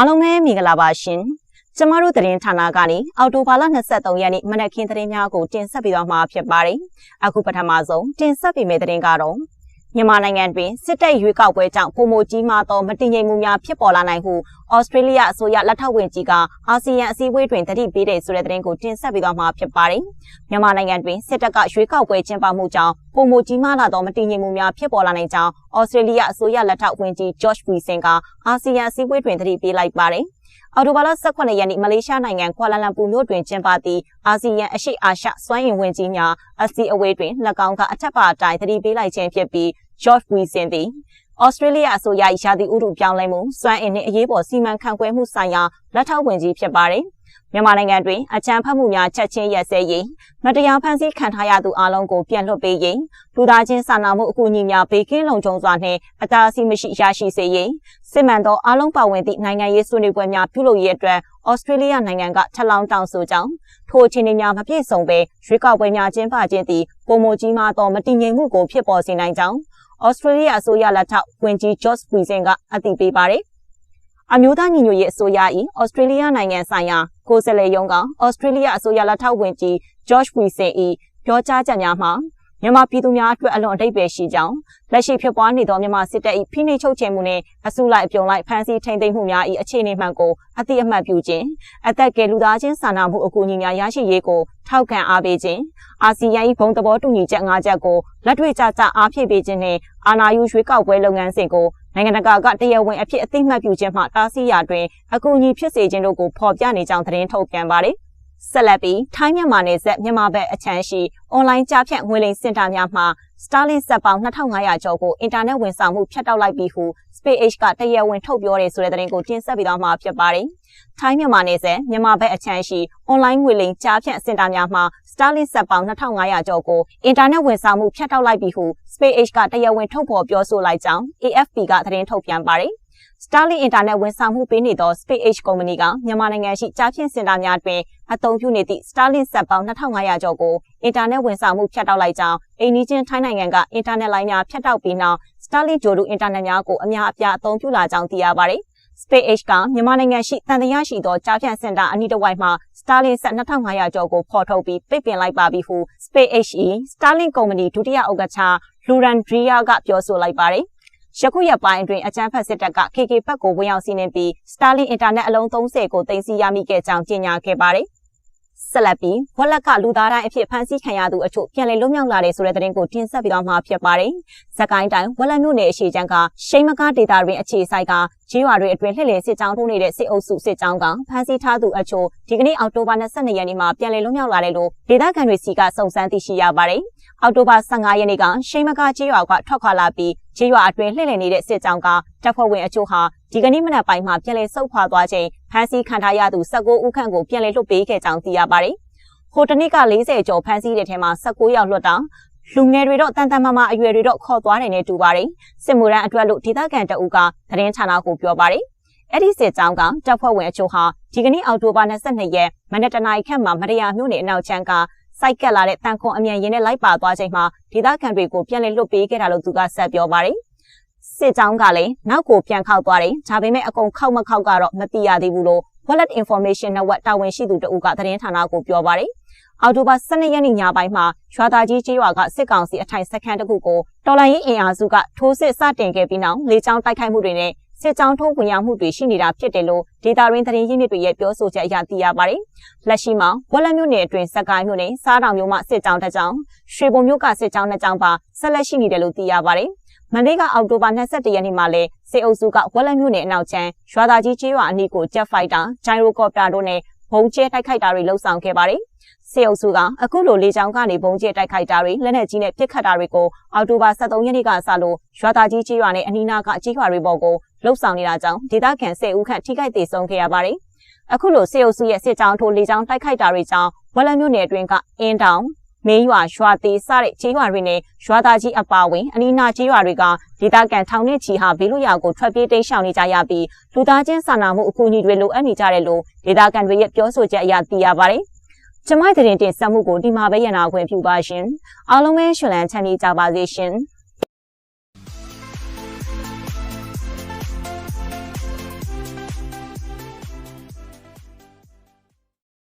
အားလုံးပဲမင်္ဂလာပါရှင်ကျမတို့သတင်းဌာနကနေအော်တိုဘာလ23ရက်နေ့မနက်ခင်းသတင်းများကိုတင်ဆက်ပေးသွားမှာဖြစ်ပါတယ်အခုပထမဆုံးတင်ဆက်ပေးမယ့်သတင်းကတော့မြန်မာနိုင်ငံတွင်စစ်တပ်ရွေးကောက်ပွဲကြောင့်ပုံမကြီးမားသောမတည်ငြိမ်မှုများဖြစ်ပေါ်လာနိုင်ဟုဩစတြေးလျအစိုးရလက်ထောက်ဝန်ကြီးကအာဆီယံအစည်းအဝေးတွင်တတိပေးတဲ့ဆိုတဲ့သတင်းကိုတင်ဆက်ပေးသွားမှာဖြစ်ပါတယ်။မြန်မာနိုင်ငံတွင်စစ်တပ်ကရွေးကောက်ပွဲကျင်းပမှုကြောင့်ပုံမကြီးမားလာသောမတည်ငြိမ်မှုများဖြစ်ပေါ်လာနိုင်ကြောင်းဩစတြေးလျအစိုးရလက်ထောက်ဝန်ကြီး George Wilson ကအာဆီယံအစည်းအဝေးတွင်တတိပေးလိုက်ပါတယ်။အော်တိုဘာလ18ရက်နေ့မလေးရှားနိုင်ငံကွာလာလမ်ပူမြို့တွင်ကျင်းပသည့်အာဆီယံအရှိအာရှစွမ်းအင်ဝင်ကြီးများအစည်းအဝေးတွင်၎င်းကအထက်ပါအတိုင်းသတိပေးလိုက်ခြင်းဖြစ်ပြီး George Wilson သည်ဩစတြေးလျအစိုးရ၏ရာသီဥတုပြောင်းလဲမှုစွမ်းအင်နှင့်အရေးပေါ်စီမံခန့်ခွဲမှုဆိုင်ရာလက်ထောက်ဝန်ကြီးဖြစ်ပါတယ်။ မြန်မာနိုင်ငံတွင်အကြမ်းဖက်မှုများချက်ချင်းရက်စဲရေးမတရားဖန်ဆီးခံထားရသူအလုံးကိုပြန်လွှတ်ပေးရေးလူသားချင်းစာနာမှုအကူအညီများဘေးကင်းလုံခြုံစွာနှင့်အတားအဆီးမရှိရရှိစေရေးစစ်မှန်သောအလုံးပါဝင်သည့်နိုင်ငံရေးဆွေးနွေးပွဲများပြုလုပ်ရေးအတွက်ဩစတြေးလျနိုင်ငံကထပ်လောင်းတောင်းဆိုကြောင်းထိုအခြေအနေများမပြည့်စုံဘဲရွေးကောက်ပွဲများကျင်းပခြင်းသည်ပုံမကြီးမားသောမတည်ငြိမ်မှုကိုဖြစ်ပေါ်စေနိုင်ကြောင်းဩစတြေးလျအစိုးရလက်ထောက်ဝန်ကြီး George Friesen ကအသိပေးပါတယ်အမျိုးသားညီညွတ်ရေးအစိုးရ၏ဩစတြေးလျနိုင်ငံဆိုင်ရာ ကိုယ်စားလှယ်ရုံးကဩစတြေးလျအစိုးရလက်ထောက်ဝန်ကြီး George Wilson ၏ပြောကြားချက်များမှာမြန်မာပြည်သူများအတွက်အလွန်အထိပ်ပဲရှိကြောင်းလက်ရှိဖြစ်ပွားနေသောမြန်မာစစ်တပ်၏ဖိနှိပ်ချုပ်ချယ်မှုနှင့်အစုလိုက်အပြုံလိုက်ဖမ်းဆီးထိန်းသိမ်းမှုများ၏အခြေအနေမှန်ကိုအတိအမှတ်ပြုခြင်းအသက်ကယ်လူသားချင်းစာနာမှုအကူအညီများရရှိရေးကိုထောက်ခံအားပေးခြင်းအာဆီယံ၏ဘုံသဘောတူညီချက်၅ချက်ကိုလက်တွေ့ကျကျအားဖြည့်ပေးခြင်းနှင့်အာဏာယူရွေးကောက်ပွဲလုပ်ငန်းစဉ်ကို နိုင်ငံတကာကတရားဝင်အဖြစ်အသိမှတ်ပြုခြင်းမှတားဆီးရာတွင်အကူအညီဖြစ်စေခြင်းတို့ကိုဖော်ပြနေကြောင်းသတင်းထုတ်ပြန်ပါတယ်။ဆက်လက်ပြီးထိုင်းမြန်မာနယ်စပ်မြန်မာဘက်အချမ်းရှိအွန်လိုင်းကြားဖြတ်ငွေလိမ်စင်တာများမှာ Starlink စက်ပေါင်း2500ကျော်ကိုအင်တာနက်ဝန်ဆောင်မှုဖြတ်တောက်လိုက်ပြီးဟု SpaceX ကတရားဝင်ထုတ်ပြောတယ်ဆိုတဲ့သတင်းကိုတင်ဆက်ပေးသွားမှာဖြစ်ပါတယ်။ထိုင်းမြန်မာနယ်စပ်မြန်မာဘက်အချမ်းရှိအွန်လိုင်းငွေလိမ်ကြားဖြတ်စင်တာများမှာ Starlink စက်ပေါင်း2500ကျော်ကိုအင်တာနက်ဝန်ဆောင်မှုဖြတ်တောက်လိုက်ပြီးဟု SpaceX ကတရားဝင်ထုတ်ဖော်ပြောဆိုလိုက်ကြောင်း AFP ကသတင်းထုတ်ပြန်ပါတယ်။ Starlink Internet ဝန်ဆောင်မှုပေးနေသော SpaceX ကုမ္ပဏီကမြန်မာနိုင်ငံရှိကြားဖြင့်စင်တာများတွင်အသုံးပြုနေသည့် Starlink စက်ပေါင်း2500ကျော်ကိုအင်တာနက်ဝန်ဆောင်မှုဖြတ်တောက်လိုက်ကြောင်းအိန္ဒိချင်းထိုင်းနိုင်ငံကအင်တာနက်လိုင်းများဖြတ်တောက်ပြီးနောက် Starlink ဂျိုဒူအင်တာနက်များကိုအများအပြားအသုံးပြုလာကြောင်းသိရပါတယ်။ SpaceX ကမြန်မာနိုင်ငံရှိတန်တရားရှိသောကြားဖြန့်စင်တာအနီးတစ်ဝိုက်မှာ Starlink ဆက်2500ကျော်ကိုဖော်ထုတ်ပြီးပိတ်ပင်လိုက်ပါပြီဟု SpaceX ၏ Starlink ကုမ္ပဏီဒုတိယဥက္ကဋ္ဌ Lurandria ကပြောဆိုလိုက်ပါတယ်။ ယခုရက်ပိုင်းအတွင်းအကြမ်းဖက်စစ်တပ်က KK ဘက်ကိုဝင်ရောက်စီးနင်းပြီး Starlink အင်တာနက်အလုံး30ကိုတင်စီရမိခဲ့ကြောင်းကြေညာခဲ့ပါတယ်။ ဆက်လက်ပြီးဝက်လက်ကလူသားတိုင်းအဖြစ်ဖမ်းဆီးခံရသူအချို့ပြန်လည်လွတ်မြောက်လာတဲ့ဆိုတဲ့သတင်းကိုတင်ဆက်ပေးသွားမှာဖြစ်ပါတယ်။ဇကိုင်းတိုင်းဝက်လက်မြို့နယ်အရှိချမ်းကရှိမကားဒေတာတွင်အခြေဆိုင်ကဂျေးရွာတွေအတွင်းလှည့်လည်စစ်ကြောင်းထိုးနေတဲ့စစ်အုပ်စုစစ်ကြောင်းကဖမ်းဆီးထားသူအချို့ဒီကနေ့အောက်တိုဘာ22ရက်နေ့မှာပြန်လည်လွတ်မြောက်လာတယ်လို့ဒေသခံတွေစီကစုံစမ်းသိရှိရပါတယ်။အောက်တိုဘာ15ရက်နေ့ကရှိမကားဂျေးရွာကထွက်ခွာလာပြီးဂျေးရွာအတွင်းလှည့်လည်နေတဲ့စစ်ကြောင်းကတပ်ဖွဲ့ဝင်အချို့ဟာဒီကနေ့မနက်ပိုင်းမှာပြန်လည်ဆုတ်ခွာသွားချိန် ဖမ်းဆီးခံထားရသူ19ဦးခန့်ကိုပြန်လည်လွှတ်ပေးခဲ့ကြောင်းသိရပါတယ်။ဟိုတနစ်က40ကျော်ဖမ်းဆီးတဲ့ထဲမှာ19ယောက်လွတ်တာလူငယ်တွေတော့တန်တန်မာမာအရွယ်တွေတော့ခေါ်သွားတယ်နဲ့တူပါတယ်စစ်မှုရန်အတွက်လို့ဒေသခံတအုပ်ကသတင်းဌာနကိုပြောပါတယ်အဲ့ဒီစစ်ကြောင်းကတပ်ဖွဲ့ဝင်အချို့ဟာဒီကနေ့အောက်တိုဘာ22ရက်မနက်တနာရီခန့်မှာမရယာမြို့နယ်အနောက်ချမ်းကစိုက်ကက်လာတဲ့တန်ခွန်အမြန်ရင်နဲ့လိုက်ပါသွားချိန်မှာဒေသခံတွေကိုပြန်လည်လွတ်ပေးခဲ့တာလို့သူကဆက်ပြောပါတယ် စစ်ကြောင်းကလည်းနောက်ကိုပြန်ခောက်သွားတယ်ဒါပေမဲ့အကုန်ခောက်မခောက်ကတော့မသိရသေးဘူးလို့ Wallet Information Network တာဝန်ရှိသူတဦးကသတင်းဌာနကိုပြောပါတယ်အော်တိုဘာ12ရက်နေ့ညပိုင်းမှာရွာသားကြီးကျေးရွာကစစ်ကောင်စီအထိုင်စခန်းတစ်ခုကိုတော်လိုင်းရေးအင်အားစုကထိုးစစ်စတင်ခဲ့ပြီးနောက်လေကြောင်းတိုက်ခိုက်မှုတွေနဲ့စစ်ကြောင်းထိုးဝင်ရောက်မှုတွေရှိနေတာဖြစ်တယ်လို့ဒေတာရင်းသတင်းရင်းမြစ်တွေရဲ့ပြောဆိုချက်အရသိရပါတယ်။လက်ရှိမှာဝက်လက်မြို့နယ်အတွင်းစက်ကိုင်းမြို့နယ်စားတောင်မြို့မှစစ်ကြောင်းတစ်ကြောင်းရွှေဘုံမြို့ကစစ်ကြောင်းနှစ်ကြောင်းပါဆက်လက်ရှိနေတယ်လို့သိရပါတယ်။ မန္တလေးကအောက်တိုဘာ22ရက်နေ့မှာလဲစစ်အုပ်စုကဝက်လက်မြို့နယ်အနောက်ချမ်းရွာသားကြီးကျေးရွာအနီးကိုဂျက်ဖိုက်တာဂျိုင်ရိုကော်ပတာတို့နဲ့ဘုံကျဲတိုက်ခိုက်တာတွေလှုပ်ဆောင်ခဲ့ပါတယ်။စေအုပ်စုကအခုလိုလေကြောင်းကနေပုံကျဲတိုက်ခိုက်တာတွေလက်နက်ကြီးနဲ့ပစ်ခတ်တာတွေကိုအောက်တိုဘာ23ရက်နေ့ကစလို့ရွာသားကြီးကြီးရွာနဲ့အနီးနားကကြီးရွာတွေပေါ်ကိုလှုပ်ဆောင်နေတာကြောင့်ဒေသခံ10ဦးခန့်ထိခိုက်ဒေဆုံးခဲ့ရပါတယ်။အခုလိုစေအုပ်စုရဲ့စစ်ကြောင်းထိုးလေကြောင်းတိုက်ခိုက်တာတွေကြောင့်ဝက်လက်မြို့နယ်အတွင်းကအင်းတောင် မင်းရွာရွာသေးစတဲ့ကြီးရွာတွေနဲ့ရွာသားကြီးအပါဝင်အနီးနားကြီးရွာတွေကဒေသခံထောင်နဲ့ချီဟာဘေးလွတ်ရာကိုထွက်ပြေးတိမ်းရှောင်နေကြရပြီးလူသားချင်းစာနာမှုအကူအညီတွေလိုအပ်နေကြတယ်လို့ဒေသခံတွေရဲ့ပြောဆိုချက်အရသိရပါတယ်။ကျမတဲ့တင်တင်ဆက်မှုကိုဒီမှာပဲရနာခွင့်ပြုပါရှင်အားလုံးပဲရှင်လန်းချမ်းမြေကြပါစေရှင်။